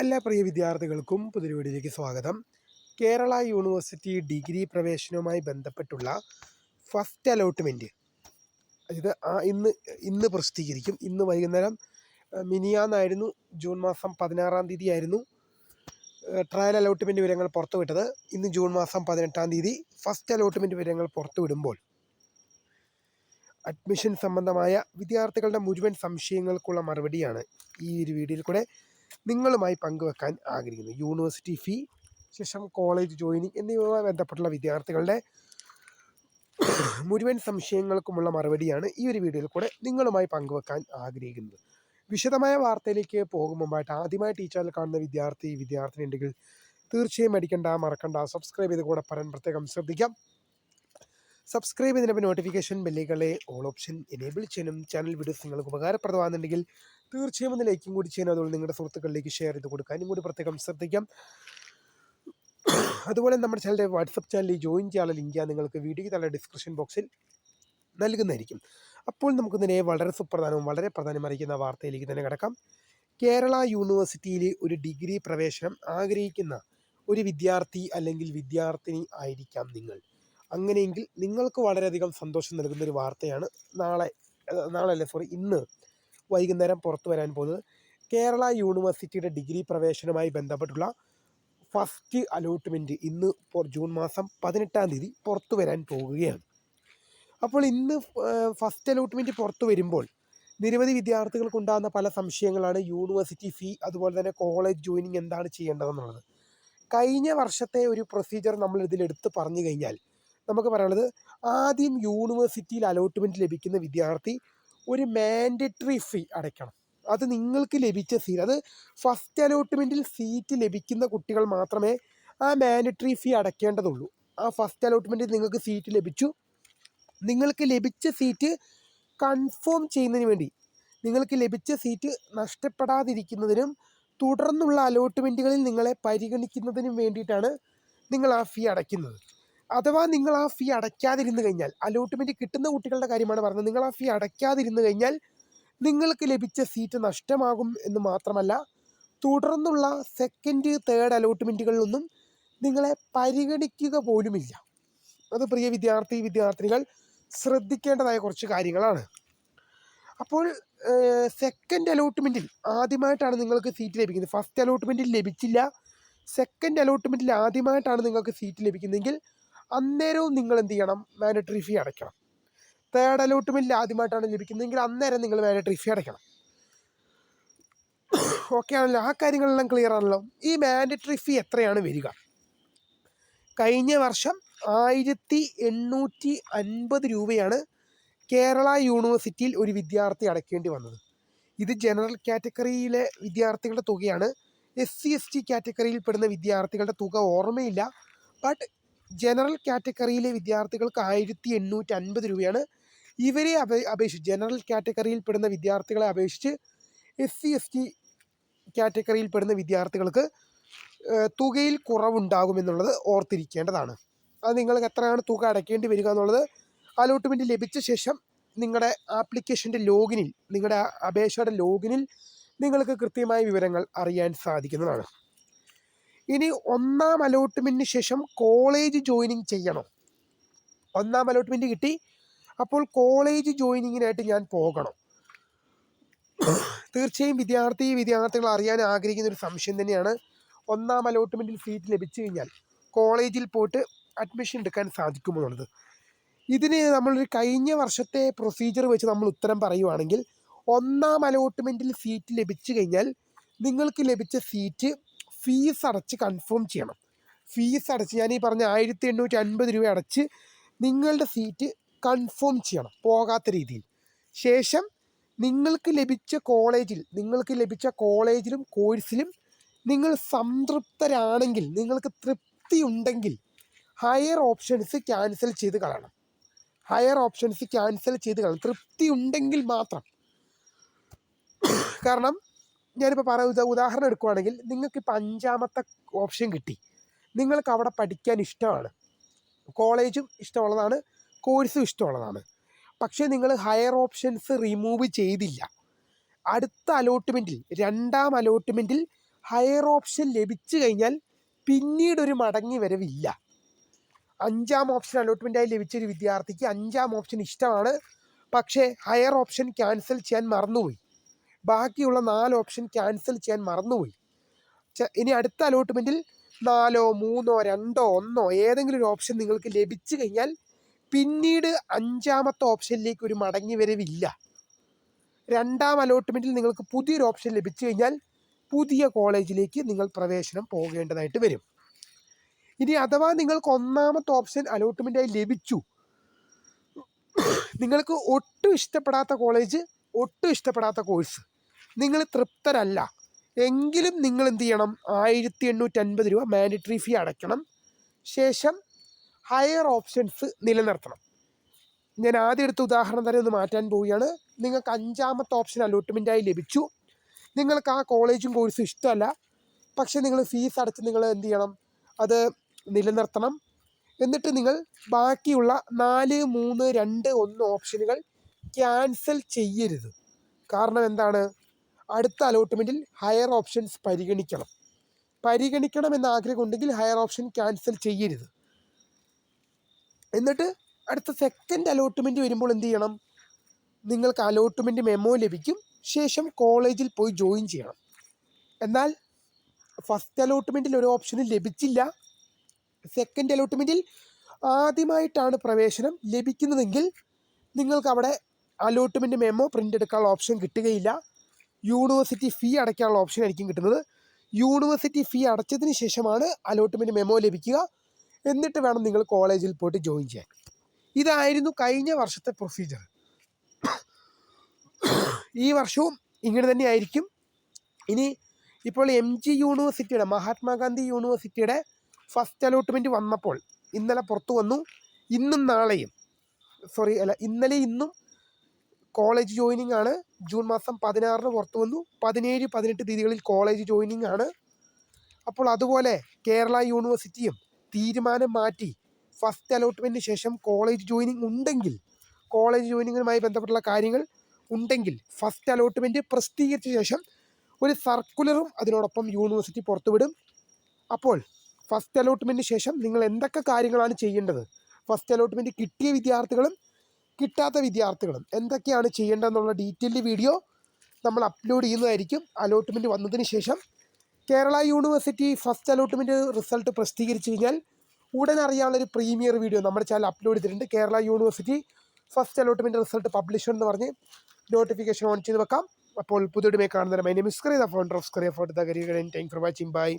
എല്ലാ പ്രിയ വിദ്യാർത്ഥികൾക്കും പുതിയ വീഡിയോയിലേക്ക് സ്വാഗതം. കേരള യൂണിവേഴ്സിറ്റി ഡിഗ്രി പ്രവേശനവുമായി ബന്ധപ്പെട്ടുള്ള ഫസ്റ്റ് അലോട്ട്മെന്റ് ഇത് ആ ഇന്ന് ഇന്ന് പ്രസിദ്ധീകരിക്കും. ഇന്ന് വൈകുന്നേരം മിനിയാന്നായിരുന്നു ജൂൺ മാസം പതിനാറാം തീയതി ആയിരുന്നു ട്രയൽ അലോട്ട്മെന്റ് വിവരങ്ങൾ പുറത്തുവിട്ടത്. ഇന്ന് ജൂൺ മാസം പതിനെട്ടാം തീയതി ഫസ്റ്റ് അലോട്ട്മെന്റ് വിവരങ്ങൾ പുറത്തുവിടുമ്പോൾ അഡ്മിഷൻ സംബന്ധമായ വിദ്യാർത്ഥികളുടെ മുഴുവൻ സംശയങ്ങൾക്കുള്ള മറുപടിയാണ് ഈ ഒരു വീഡിയോയിൽ കൂടെ നിങ്ങളുമായി പങ്കുവെക്കാൻ ആഗ്രഹിക്കുന്നു. യൂണിവേഴ്സിറ്റി ഫീ ശേഷം കോളേജ് ജോയിനിങ് എന്നിവയുമായി ബന്ധപ്പെട്ടുള്ള വിദ്യാർത്ഥികളുടെ മുഴുവൻ സംശയങ്ങൾക്കുമുള്ള മറുപടിയാണ് ഈ ഒരു വീഡിയോയിൽ കൂടെ നിങ്ങളുമായി പങ്കുവെക്കാൻ ആഗ്രഹിക്കുന്നത്. വിശദമായ വാർത്തയിലേക്ക് പോകും മുമ്പായിട്ട് ആദ്യമായി ടീച്ചറിൽ കാണുന്ന വിദ്യാർത്ഥി വിദ്യാർത്ഥിനി ഉണ്ടെങ്കിൽ തീർച്ചയായും അടിക്കണ്ട മറക്കണ്ട സബ്സ്ക്രൈബ് ചെയ്ത് കൂടെ പറയാൻ പ്രത്യേകം ശ്രദ്ധിക്കാം. സബ്സ്ക്രൈബ് ചെയ്തിട്ട് നോട്ടിഫിക്കേഷൻ ബെല്ലുകളെ ഓൾ ഓപ്ഷൻ എനേബിൾ ചെയ്യാനും ചാനൽ വീഡിയോസ് നിങ്ങൾക്ക് ഉപകാരപ്രദമാകുന്നുണ്ടെങ്കിൽ തീർച്ചയായും ഒന്ന് ലൈക്കും കൂടി ചെയ്യാനും അതുപോലെ നിങ്ങളുടെ സുഹൃത്തുക്കളിലേക്ക് ഷെയർ ചെയ്ത് കൊടുക്കാനും കൂടി പ്രത്യേകം ശ്രദ്ധിക്കാം. അതുപോലെ നമ്മുടെ ചാനലിന്റെ വാട്സപ്പ് ചാനലിൽ ജോയിൻ ചെയ്യാനുള്ള ലിങ്ക് നിങ്ങൾക്ക് വീഡിയോ താഴെ ഡിസ്ക്രിപ്ഷൻ ബോക്സിൽ നൽകുന്നതായിരിക്കും. അപ്പോൾ നമുക്ക് ഇതിനെ വളരെ സുപ്രധാനവും വളരെ പ്രധാനമറിയിക്കുന്ന വാർത്തയിലേക്ക് തന്നെ കിടക്കാം. കേരള യൂണിവേഴ്സിറ്റിയിൽ ഒരു ഡിഗ്രി പ്രവേശനം ആഗ്രഹിക്കുന്ന ഒരു വിദ്യാർത്ഥി അല്ലെങ്കിൽ വിദ്യാർത്ഥിനി ആയിരിക്കാം നിങ്ങൾ. അങ്ങനെയെങ്കിൽ നിങ്ങൾക്ക് വളരെയധികം സന്തോഷം നൽകുന്ന ഒരു വാർത്തയാണ് നാളെ നാളെ അല്ലേ സോറി ഇന്ന് വൈകുന്നേരം പുറത്തു വരാൻ പോകുന്നത്. കേരള യൂണിവേഴ്സിറ്റിയുടെ ഡിഗ്രി പ്രവേശനവുമായി ബന്ധപ്പെട്ടുള്ള ഫസ്റ്റ് അലോട്ട്മെന്റ് ഇന്ന് ജൂൺ മാസം പതിനെട്ടാം തീയതി പുറത്തു വരാൻ പോകുകയാണ്. അപ്പോൾ ഇന്ന് ഫസ്റ്റ് അലോട്ട്മെന്റ് പുറത്തു വരുമ്പോൾ നിരവധി വിദ്യാർത്ഥികൾക്കുണ്ടാകുന്ന പല സംശയങ്ങളാണ് യൂണിവേഴ്സിറ്റി ഫീ അതുപോലെ തന്നെ കോളേജ് ജോയിനിങ് എന്താണ് ചെയ്യേണ്ടതെന്നുള്ളത്. കഴിഞ്ഞ വർഷത്തെ ഒരു പ്രൊസീജിയർ നമ്മൾ ഇതിലെടുത്ത് പറഞ്ഞു കഴിഞ്ഞാൽ നമുക്ക് പറയാനുള്ളത് ആദ്യം യൂണിവേഴ്സിറ്റിയിൽ അലോട്ട്മെന്റ് ലഭിക്കുന്ന വിദ്യാർത്ഥി ഒരു മാൻഡറ്ററി ഫീ അടയ്ക്കണം. അത് നിങ്ങൾക്ക് ലഭിച്ച സീറ്റ് അത് ഫസ്റ്റ് അലോട്ട്മെന്റിൽ സീറ്റ് ലഭിക്കുന്ന കുട്ടികൾ മാത്രമേ ആ മാൻഡറ്ററി ഫീ അടയ്ക്കേണ്ടതുള്ളൂ. ആ ഫസ്റ്റ് അലോട്ട്മെന്റിൽ നിങ്ങൾക്ക് സീറ്റ് ലഭിച്ചു. നിങ്ങൾക്ക് ലഭിച്ച സീറ്റ് കൺഫേം ചെയ്യുന്നതിന് വേണ്ടി നിങ്ങൾക്ക് ലഭിച്ച സീറ്റ് നഷ്ടപ്പെടാതിരിക്കുന്നതിനും തുടർന്നുള്ള അലോട്ട്മെന്റുകളിൽ നിങ്ങളെ പരിഗണിക്കുന്നതിനും വേണ്ടിയിട്ടാണ് നിങ്ങൾ ആ ഫീ അടയ്ക്കുന്നത്. അഥവാ നിങ്ങൾ ആ ഫീ അടയ്ക്കാതിരുന്നു കഴിഞ്ഞാൽ അലോട്ട്മെന്റ് കിട്ടുന്ന കുട്ടികളുടെ കാര്യമാണ് പറഞ്ഞത്. നിങ്ങൾ ആ ഫീ അടയ്ക്കാതിരുന്നു കഴിഞ്ഞാൽ നിങ്ങൾക്ക് ലഭിച്ച സീറ്റ് നഷ്ടമാകും എന്ന് മാത്രമല്ല തുടർന്നുള്ള സെക്കൻഡ് തേർഡ് അലോട്ട്മെന്റുകളിലൊന്നും നിങ്ങളെ പരിഗണിക്കുക പോലുമില്ല. അത് പ്രിയ വിദ്യാർത്ഥി വിദ്യാർത്ഥിനികൾ ശ്രദ്ധിക്കേണ്ടതായ കുറച്ച് കാര്യങ്ങളാണ്. അപ്പോൾ സെക്കൻഡ് അലോട്ട്മെന്റിൽ ആദ്യമായിട്ടാണ് നിങ്ങൾക്ക് സീറ്റ് ലഭിക്കുന്നത്. ഫസ്റ്റ് അലോട്ട്മെന്റിൽ ലഭിച്ചില്ല. സെക്കൻഡ് അലോട്ട്മെന്റിൽ ആദ്യമായിട്ടാണ് നിങ്ങൾക്ക് സീറ്റ് ലഭിക്കുന്നതെങ്കിൽ അന്നേരവും നിങ്ങൾ എന്ത് ചെയ്യണം മാൻഡറ്ററി ഫീ അടയ്ക്കണം തേർഡ് അലോട്ട്മെന്റിൽ ആദ്യമായിട്ടാണ് ലഭിക്കുന്നതെങ്കിൽ അന്നേരം നിങ്ങൾ മാൻഡറ്ററി ഫീ അടയ്ക്കണം. ഓക്കെ ആണല്ലോ. ആ കാര്യങ്ങളെല്ലാം ക്ലിയർ ആണല്ലോ. ഈ മാൻഡറ്ററി ഫീ എത്രയാണ് വരിക? കഴിഞ്ഞ വർഷം ആയിരത്തി എണ്ണൂറ്റി അൻപത് രൂപയാണ് കേരള യൂണിവേഴ്സിറ്റിയിൽ ഒരു വിദ്യാർത്ഥി അടയ്ക്കേണ്ടി വന്നത്. ഇത് ജനറൽ കാറ്റഗറിയിലെ വിദ്യാർത്ഥികളുടെ തുകയാണ്. എസ് സി എസ് ടി കാറ്റഗറിയിൽ പെടുന്ന വിദ്യാർത്ഥികളുടെ തുക ഓർമ്മയില്ല. ബട്ട് ജനറൽ കാറ്റഗറിയിലെ വിദ്യാർത്ഥികൾക്ക് ആയിരത്തി എണ്ണൂറ്റി അൻപത് രൂപയാണ്. ഇവരെ അപേ അപേക്ഷിച്ച് ജനറൽ കാറ്റഗറിയിൽ പെടുന്ന വിദ്യാർത്ഥികളെ അപേക്ഷിച്ച് എസ് സി എസ് ടി കാറ്റഗറിയിൽ പെടുന്ന വിദ്യാർത്ഥികൾക്ക് തുകയിൽ കുറവുണ്ടാകുമെന്നുള്ളത് ഓർത്തിരിക്കേണ്ടതാണ്. അത് നിങ്ങൾക്ക് എത്രയാണ് തുക അടയ്ക്കേണ്ടി വരിക എന്നുള്ളത് അലോട്ട്മെന്റ് ലഭിച്ച ശേഷം നിങ്ങളുടെ ആപ്ലിക്കേഷന്റെ ലോഗിനിൽ നിങ്ങളുടെ അപേക്ഷയുടെ ലോഗിനിൽ നിങ്ങൾക്ക് കൃത്യമായ വിവരങ്ങൾ അറിയാൻ സാധിക്കുന്നതാണ്. ഇനി ഒന്നാം അലോട്ട്മെന്റിന് ശേഷം കോളേജ് ജോയിനിങ് ചെയ്യണം. ഒന്നാം അലോട്ട്മെന്റ് കിട്ടി. അപ്പോൾ കോളേജ് ജോയിനിങ്ങിനായിട്ട് ഞാൻ പോകണം. തീർച്ചയായും വിദ്യാർത്ഥി വിദ്യാർത്ഥികൾ അറിയാൻ ആഗ്രഹിക്കുന്ന ഒരു സംശയം തന്നെയാണ്. ഒന്നാം അലോട്ട്മെന്റിൽ സീറ്റ് ലഭിച്ചു കഴിഞ്ഞാൽ കോളേജിൽ പോയിട്ട് അഡ്മിഷൻ എടുക്കാൻ സാധിക്കുമെന്നുള്ളത് ഇതിന് നമ്മളൊരു കഴിഞ്ഞ വർഷത്തെ പ്രൊസീജിയർ വെച്ച് നമ്മൾ ഉത്തരം പറയുവാണെങ്കിൽ ഒന്നാം അലോട്ട്മെന്റിൽ സീറ്റ് ലഭിച്ചു കഴിഞ്ഞാൽ നിങ്ങൾക്ക് ലഭിച്ച സീറ്റ് ഫീസ് അടച്ച് കൺഫേം ചെയ്യണം. ഫീസ് അടച്ച് ഞാൻ ഈ പറഞ്ഞ ആയിരത്തി എണ്ണൂറ്റി അൻപത് രൂപ അടച്ച് നിങ്ങളുടെ സീറ്റ് കൺഫേം ചെയ്യണം പോകാത്ത രീതിയിൽ. ശേഷം നിങ്ങൾക്ക് ലഭിച്ച കോളേജിൽ നിങ്ങൾക്ക് ലഭിച്ച കോളേജിലും കോഴ്സിലും നിങ്ങൾ സംതൃപ്തരാണെങ്കിൽ നിങ്ങൾക്ക് തൃപ്തി ഉണ്ടെങ്കിൽ ഹയർ ഓപ്ഷൻസ് ക്യാൻസൽ ചെയ്ത് കളയണം. ഹയർ ഓപ്ഷൻസ് ക്യാൻസൽ ചെയ്ത് കളയണം. തൃപ്തി ഉണ്ടെങ്കിൽ മാത്രം. കാരണം ഞാനിപ്പോൾ പറയുന്ന ഉദാ- ഉദാഹരണം എടുക്കുവാണെങ്കിൽ നിങ്ങൾക്ക് ഇപ്പം അഞ്ചാമത്തെ ഓപ്ഷൻ കിട്ടി. നിങ്ങൾക്ക് അവിടെ പഠിക്കാൻ ഇഷ്ടമാണ്. കോളേജും ഇഷ്ടമുള്ളതാണ് കോഴ്സും ഇഷ്ടമുള്ളതാണ്. പക്ഷേ നിങ്ങൾ ഹയർ ഓപ്ഷൻസ് റിമൂവ് ചെയ്തില്ല. അടുത്ത അലോട്ട്മെന്റിൽ രണ്ടാം അലോട്ട്മെന്റിൽ ഹയർ ഓപ്ഷൻ ലഭിച്ചു കഴിഞ്ഞാൽ പിന്നീട് ഒരു മടങ്ങി വരവില്ല. അഞ്ചാം ഓപ്ഷൻ അലോട്ട്മെന്റായി ലഭിച്ചൊരു വിദ്യാർത്ഥിക്ക് അഞ്ചാം ഓപ്ഷൻ ഇഷ്ടമാണ്. പക്ഷേ ഹയർ ഓപ്ഷൻ ക്യാൻസൽ ചെയ്യാൻ മറന്നുപോയി. ബാക്കിയുള്ള നാല് ഓപ്ഷൻ ക്യാൻസൽ ചെയ്യാൻ മറന്നുപോയി. ഇനി അടുത്ത അലോട്ട്മെന്റിൽ നാലോ മൂന്നോ രണ്ടോ ഒന്നോ ഏതെങ്കിലും ഒരു ഓപ്ഷൻ നിങ്ങൾക്ക് ലഭിച്ചു കഴിഞ്ഞാൽ പിന്നീട് അഞ്ചാമത്തെ ഓപ്ഷനിലേക്ക് ഒരു മടങ്ങി വരവില്ല. രണ്ടാം അലോട്ട്മെന്റിൽ നിങ്ങൾക്ക് പുതിയൊരു ഓപ്ഷൻ ലഭിച്ചു കഴിഞ്ഞാൽ പുതിയ കോളേജിലേക്ക് നിങ്ങൾ പ്രവേശനം പോകേണ്ടതായിട്ട് വരും. ഇനി അഥവാ നിങ്ങൾക്ക് ഒന്നാമത്തെ ഓപ്ഷൻ അലോട്ട്മെന്റായി ലഭിച്ചു. നിങ്ങൾക്ക് ഒട്ടും ഇഷ്ടപ്പെടാത്ത കോളേജ് ഒട്ടും ഇഷ്ടപ്പെടാത്ത കോഴ്സ് നിങ്ങൾ തൃപ്തരല്ല. എങ്കിലും നിങ്ങൾ എന്ത് ചെയ്യണം? ആയിരത്തി എണ്ണൂറ്റി അൻപത് രൂപ മാൻഡറ്ററി ഫീ അടയ്ക്കണം. ശേഷം ഹയർ ഓപ്ഷൻസ് നിലനിർത്തണം. ഞാൻ ആദ്യം എടുത്ത ഉദാഹരണം തന്നെ ഒന്ന് മാറ്റാൻ പോവുകയാണ്. നിങ്ങൾക്ക് അഞ്ചാമത്തെ ഓപ്ഷൻ അലോട്ട്മെന്റായി ലഭിച്ചു. നിങ്ങൾക്ക് ആ കോളേജും കോഴ്സും ഇഷ്ടമല്ല. പക്ഷേ നിങ്ങൾ ഫീസ് അടച്ച് നിങ്ങൾ എന്ത് ചെയ്യണം? അത് നിലനിർത്തണം. എന്നിട്ട് നിങ്ങൾ ബാക്കിയുള്ള നാല് മൂന്ന് രണ്ട് ഒന്ന് ഓപ്ഷനുകൾ ക്യാൻസൽ ചെയ്യരുത്. കാരണം എന്താണ്? അടുത്ത അലോട്ട്മെന്റിൽ ഹയർ ഓപ്ഷൻസ് പരിഗണിക്കണം പരിഗണിക്കണം. എന്ന ആഗ്രഹം ഉണ്ടെങ്കിൽ ഹയർ ഓപ്ഷൻ ക്യാൻസൽ ചെയ്യരുത്. എന്നിട്ട് അടുത്ത സെക്കൻഡ് അലോട്ട്മെന്റ് വരുമ്പോൾ എന്ത് ചെയ്യണം? നിങ്ങൾക്ക് അലോട്ട്മെന്റ് മെമ്മോ ലഭിക്കും. ശേഷം കോളേജിൽ പോയി ജോയിൻ ചെയ്യണം. എന്നാൽ ഫസ്റ്റ് അലോട്ട്മെന്റിൽ ഒരു ഓപ്ഷനും ലഭിച്ചില്ല. സെക്കൻഡ് അലോട്ട്മെന്റിൽ ആദ്യമായിട്ടാണ് പ്രവേശനം ലഭിക്കുന്നതെങ്കിൽ നിങ്ങൾക്ക് അവിടെ അലോട്ട്മെന്റ് മെമ്മോ പ്രിന്റ് എടുക്കാനുള്ള ഓപ്ഷൻ കിട്ടുകയില്ല. യൂണിവേഴ്സിറ്റി ഫീ അടയ്ക്കാനുള്ള ഓപ്ഷൻ ആയിരിക്കും കിട്ടുന്നത്. യൂണിവേഴ്സിറ്റി ഫീ അടച്ചതിന് ശേഷമാണ് അലോട്ട്മെന്റ് മെമോ ലഭിക്കുക. എന്നിട്ട് വേണം നിങ്ങൾ കോളേജിൽ പോയിട്ട് ജോയിൻ ചെയ്യാൻ. ഇതായിരുന്നു കഴിഞ്ഞ വർഷത്തെ പ്രൊസീജിയർ. ഈ വർഷവും ഇങ്ങനെ തന്നെ ആയിരിക്കും ഇനി ഇപ്പോൾ എം ജി യൂണിവേഴ്സിറ്റിയുടെ മഹാത്മാഗാന്ധി യൂണിവേഴ്സിറ്റിയുടെ ഫസ്റ്റ് അലോട്ട്മെന്റ് വന്നപ്പോൾ ഇന്നലെ പുറത്തു വന്നു. ഇന്നും നാളെയും. സോറി അല്ല ഇന്നലെ ഇന്നും കോളേജ് ജോയിനിങ് ആണ്. ജൂൺ മാസം പതിനാറിന് പുറത്തു വന്നു. പതിനേഴ് പതിനെട്ട് തീയതികളിൽ കോളേജ് ജോയിനിങ് ആണ്. അപ്പോൾ അതുപോലെ കേരള യൂണിവേഴ്സിറ്റിയും തീരുമാനം മാറ്റി ഫസ്റ്റ് അലോട്ട്മെന്റിന് ശേഷം കോളേജ് ജോയിനിങ് ഉണ്ടെങ്കിൽ കോളേജ് ജോയിനിങ്ങുമായി ബന്ധപ്പെട്ടുള്ള കാര്യങ്ങൾ ഉണ്ടെങ്കിൽ ഫസ്റ്റ് അലോട്ട്മെന്റ് പ്രസിദ്ധീകരിച്ച ശേഷം ഒരു സർക്കുലറും അതിനോടൊപ്പം യൂണിവേഴ്സിറ്റി പുറത്തുവിടും. അപ്പോൾ ഫസ്റ്റ് അലോട്ട്മെന്റിന് ശേഷം നിങ്ങൾ എന്തൊക്കെ കാര്യങ്ങളാണ് ചെയ്യേണ്ടത്? ഫസ്റ്റ് അലോട്ട്മെന്റ് കിട്ടിയ വിദ്യാർത്ഥികളും കിട്ടാത്ത വിദ്യാർത്ഥികളും എന്തൊക്കെയാണ് ചെയ്യേണ്ടതെന്നുള്ള ഡീറ്റെയിൽഡ് വീഡിയോ നമ്മൾ അപ്ലോഡ് ചെയ്യുന്നതായിരിക്കും. അലോട്ട്മെന്റ് വന്നതിന് ശേഷം Kerala university first allotment result പ്രസിദ്ധീകരിച്ചു കഴിഞ്ഞാൽ ഉടൻ അറിയാനുള്ളൊരു പ്രീമിയർ വീഡിയോ നമ്മുടെ ചാനൽ അപ്ലോഡ് ചെയ്തിട്ടുണ്ട്. Kerala university first allotment result publish എന്ന് പറഞ്ഞ് നോട്ടിഫിക്കേഷൻ ഓൺ ചെയ്ത് വെക്കാം. അപ്പോൾ പുതിയ കാണുന്നവരെ my name is Kariya the founder of Scaria for the career thank for watching bye